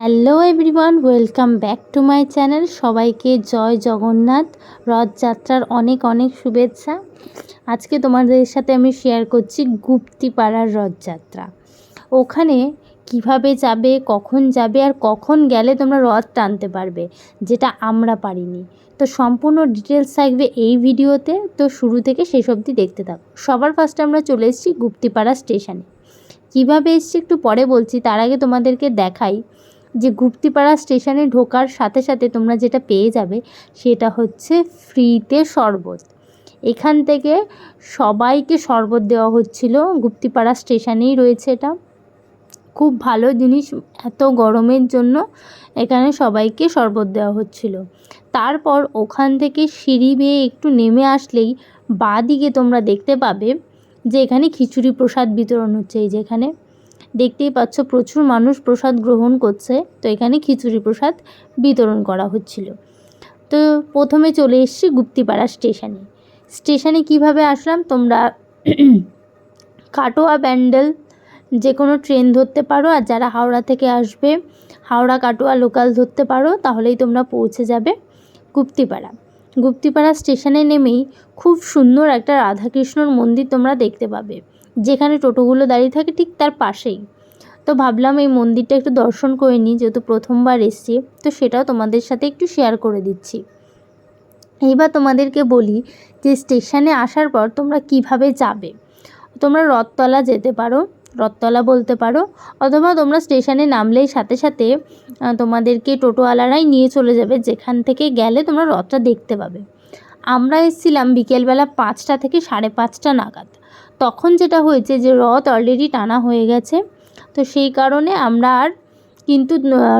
Hello everyone welcome back to my channel সবাইকে জয় জগন্নাথ। রথযাত্রার অনেক অনেক শুভেচ্ছা। আজকে তোমাদের সাথে আমি শেয়ার করছি গুপ্তিপাড়ার রথযাত্রা। ওখানে কীভাবে যাবে, কখন যাবে আর কখন গেলে তোমরা রথ টানতে পারবে, যেটা আমরা পারিনি। তো সম্পূর্ণ ডিটেলস থাকবে এই ভিডিওতে। তো শুরু থেকে শেষ অবধি দেখতে থাকো। সবার ফার্স্টে আমরা চলে এসেছি গুপ্তিপাড়া স্টেশনে কীভাবে এসেছি একটু পরে বলছি, তার আগে তোমাদেরকে দেখাই। যে গুপ্তিপাড়া স্টেশনে ঢোকার সাথে সাথে তোমরা যেটা পেয়ে যাবে সেটা হচ্ছে ফ্রিতে শরবত। এখান থেকে সবাইকে শরবত দেওয়া হচ্ছিল। গুপ্তিপাড়া স্টেশনেই রয়েছে এটা। খুব ভালো জিনিস, এত গরমের জন্য এখানে সবাইকে শরবত দেওয়া হচ্ছিল। তারপর ওখান থেকে সিঁড়ি বেয়ে একটু নেমে আসলেই বাঁ দিকে তোমরা দেখতে পাবে যে এখানে খিচুড়ি প্রসাদ বিতরণ হচ্ছে এই যেখানে দেখতেই পাচ্ছ প্রচুর মানুষ প্রসাদ গ্রহণ করছে। তো এখানে খিচুড়ি প্রসাদ বিতরণ করা হচ্ছিল। তো প্রথমে চলে এসেছি গুপ্তিপাড়া স্টেশনে। স্টেশনে কীভাবে আসলাম? তোমরা কাটোয়া ব্যান্ডেল যে কোনো ট্রেন ধরতে পারো আর যারা হাওড়া থেকে আসবে, হাওড়া কাটোয়া লোকাল ধরতে পারো, তাহলেই তোমরা পৌঁছে যাবে গুপ্তিপাড়া। গুপ্তিপাড়া স্টেশনে নেমেই খুব সুন্দর একটা রাধাকৃষ্ণর মন্দির তোমরা দেখতে পাবে। যেখানে টোটোগুলো দাঁড়িয়ে থাকে ঠিক তার পাশেই। তো ভাবলাম এই মন্দিরটা একটু দর্শন করে নিই, যেহেতু প্রথমবার এসছি, তো সেটাও তোমাদের সাথে একটু শেয়ার করে দিচ্ছি। এইবার তোমাদেরকে বলি যে স্টেশনে আসার পর তোমরা কীভাবে যাবে? তোমরা রথতলা যেতে পারো, রথতলা বলতে পারো, অথবা তোমরা স্টেশনে নামলেই সাথে সাথে তোমাদেরকে টোটোওয়ালারাই নিয়ে চলে যাবে, যেখান থেকে গেলে তোমরা রথটা দেখতে পাবে। আমরা এসেছিলাম বিকেলবেলা পাঁচটা থেকে সাড়ে পাঁচটা নাগাদ। তখন যেটা হয়েছে যে রথ অলরেডি টানা হয়ে গেছে, তো সেই কারণে আমরা আর কিন্তু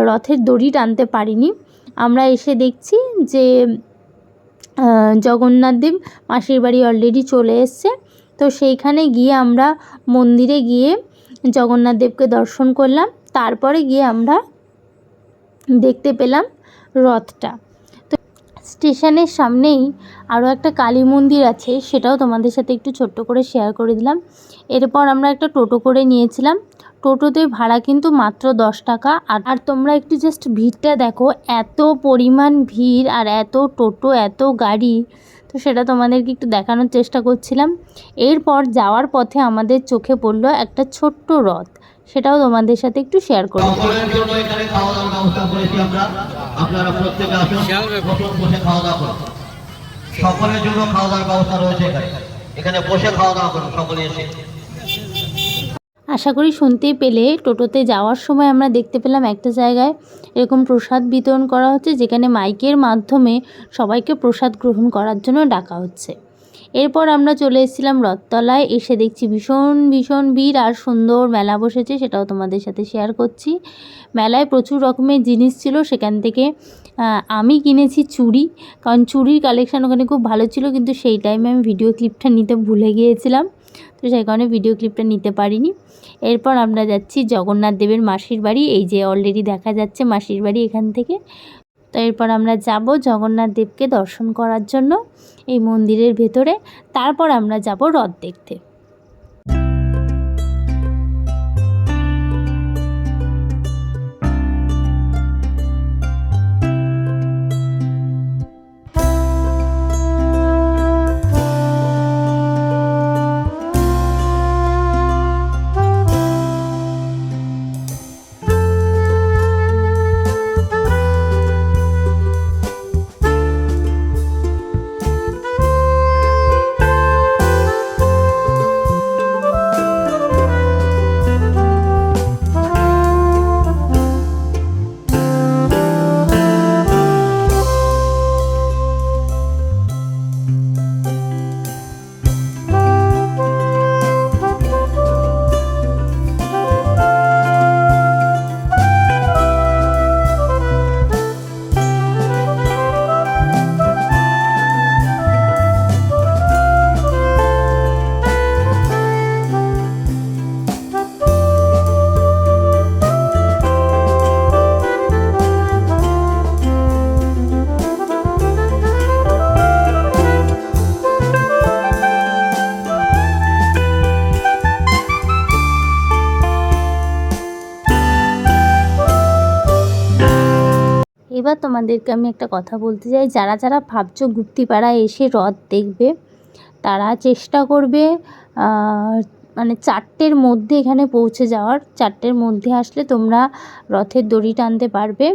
রথের দড়ি টানতে পারিনি। আমরা এসে দেখছি যে জগন্নাথ দেব মাসির বাড়ি অলরেডি চলে এসছে, তো সেইখানে গিয়ে আমরা মন্দিরে গিয়ে জগন্নাথ দেবকে দর্শন করলাম। তারপরে গিয়ে আমরা দেখতে পেলাম রথটা। স্টেশনের সামনেই আরও একটা কালী মন্দির আছে, সেটাও তোমাদের সাথে একটু ছোট্ট করে শেয়ার করে দিলাম। এরপর আমরা একটা টোটো করে নিয়েছিলাম। টোটোতে ভাড়া কিন্তু মাত্র দশ টাকা। আর আর তোমরা একটু জাস্ট ভিড়টা দেখো, এত পরিমাণ ভিড় আর এত টোটো, এত গাড়ি, তো সেটা তোমাদেরকে একটু দেখানোর চেষ্টা করছিলাম। এরপর যাওয়ার পথে আমাদের চোখে পড়ল একটা ছোট্ট রথ। সেটাও তোমাদের সাথে একটু শেয়ার করব। সকলের জন্য খাওয়া দাওয়ার ব্যবস্থা আপনারা প্রত্যেকে আসুন বসে খাওয়া দাওয়া করুন। সকলের জন্য খাওয়া দাওয়ার ব্যবস্থা রয়েছে এখানে। এখানে বসে খাওয়া দাওয়া করুন সকলে এসে। আশা করি শুনতেই পেলে টোটোতে যাওয়ার সময় আমরা দেখতে পেলাম একটা জায়গায় এরকম প্রসাদ বিতরণ করা হচ্ছে যেখানে মাইকের মাধ্যমে সবাইকে প্রসাদ গ্রহণ করার জন্য ডাকা হচ্ছে। এরপর আমরা চলে এসেছিলাম রথতলায়। এসে দেখছি ভীষণ ভীষণ ভিড় আর সুন্দর মেলা বসেছে, সেটাও তোমাদের সাথে শেয়ার করছি। মেলায় প্রচুর রকমের জিনিস ছিল, সেখান থেকে আমি কিনেছি চুড়ি, কারণ চুড়ির কালেকশান ওখানে খুব ভালো ছিল, কিন্তু সেই টাইমে আমি ভিডিও ক্লিপটা নিতে ভুলে গিয়েছিলাম। তো সেই কারণে ভিডিও ক্লিপটা নিতে পারিনি। এরপর আমরা যাচ্ছি জগন্নাথ দেবের মাসির বাড়ি, এই যে অলরেডি দেখা যাচ্ছে মাসির বাড়ি এখান থেকে। তো এরপর আমরা যাব জগন্নাথ দেবকে দর্শন করার জন্য এই মন্দিরের ভেতরে। তারপর আমরা যাব রথ দেখতে। এবার তোমাদেরকে আমি একটা কথা বলতে চাই। যারা যারা ভাবছ গুপ্তিপাড়া এসে হ্রদ দেখবে, তারা চেষ্টা করবে মানে চারটের মধ্যে এখানে পৌঁছে যাওয়ার। চারটের মধ্যে আসলে তোমরা রথের দড়ি টানতে পারবে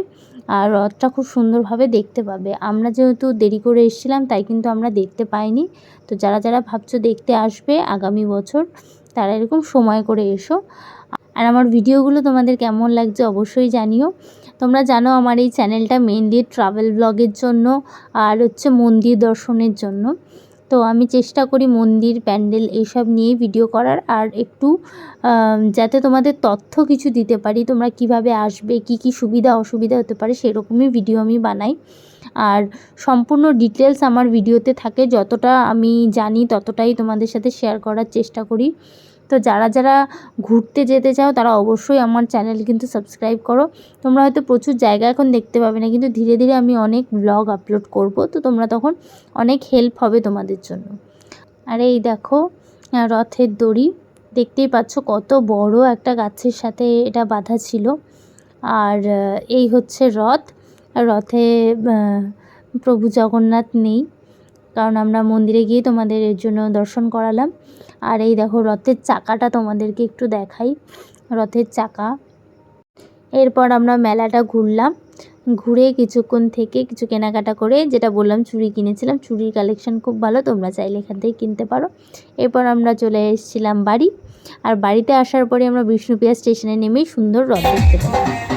আর রথটা খুব সুন্দরভাবে দেখতে পাবে। আমরা যেহেতু দেরি করে এসেছিলাম, তাই কিন্তু আমরা দেখতে পাইনি। তো যারা যারা ভাবছ দেখতে আসবে আগামী বছর, তারা এরকম সময় করে এসো। আর আমার ভিডিওগুলো তোমাদের কেমন লাগছে অবশ্যই জানিও। তোমরা জানো আমার এই চ্যানেলটা মেনলি ট্রাভেল ব্লগের জন্য আর হচ্ছে মন্দির দর্শনের জন্য। তো আমি চেষ্টা করি মন্দির, প্যান্ডেল এইসব নিয়ে ভিডিও করার আর একটু যাতে তোমাদের তথ্য কিছু দিতে পারি, তোমরা কীভাবে আসবে, কি কি সুবিধা, অসুবিধা হতে পারে সেরকমই ভিডিও আমি বানাই। আর সম্পূর্ণ ডিটেলস আমার ভিডিওতে থাকে, যতটা আমি জানি ততটাই তোমাদের সাথে শেয়ার করার চেষ্টা করি। তো যারা যারা ঘুরতে যেতে চাও, তারা অবশ্যই আমার চ্যানেল কিন্তু সাবস্ক্রাইব করো। তোমরা হয়তো প্রচুর জায়গা এখন দেখতে পাবে না, কিন্তু ধীরে ধীরে আমি অনেক ব্লগ আপলোড করব, তো তোমরা তখন অনেক হেল্প হবে তোমাদের জন্য। আর এই দেখো রথের দড়ি, দেখতেই পাচ্ছ কত বড় একটা গাছের সাথে এটা বাঁধা ছিল। আর এই হচ্ছে রথ রথে প্রভু জগন্নাথ নেই। কারণ আমরা মন্দিরে গিয়ে তোমাদের এর জন্য দর্শন করালাম। আর এই দেখো রথের চাকাটা তোমাদেরকে একটু দেখাই। রথের চাকা। এরপর আমরা মেলাটা ঘুরলাম। ঘুরে কিছুক্ষণ থেকে কিছু কেনাকাটা করে যেটা বললাম চুড়ি কিনেছিলাম। চুড়ির কালেকশন খুব ভালো, তোমরা চাইলে এখান থেকে কিনতে পারো। এরপর আমরা চলে এসেছিলাম বাড়ি। আর বাড়িতে আসার পরে আমরা বিষ্ণুপ্রিয়া স্টেশনে নেমেই সুন্দর রথ দেখতে পেলাম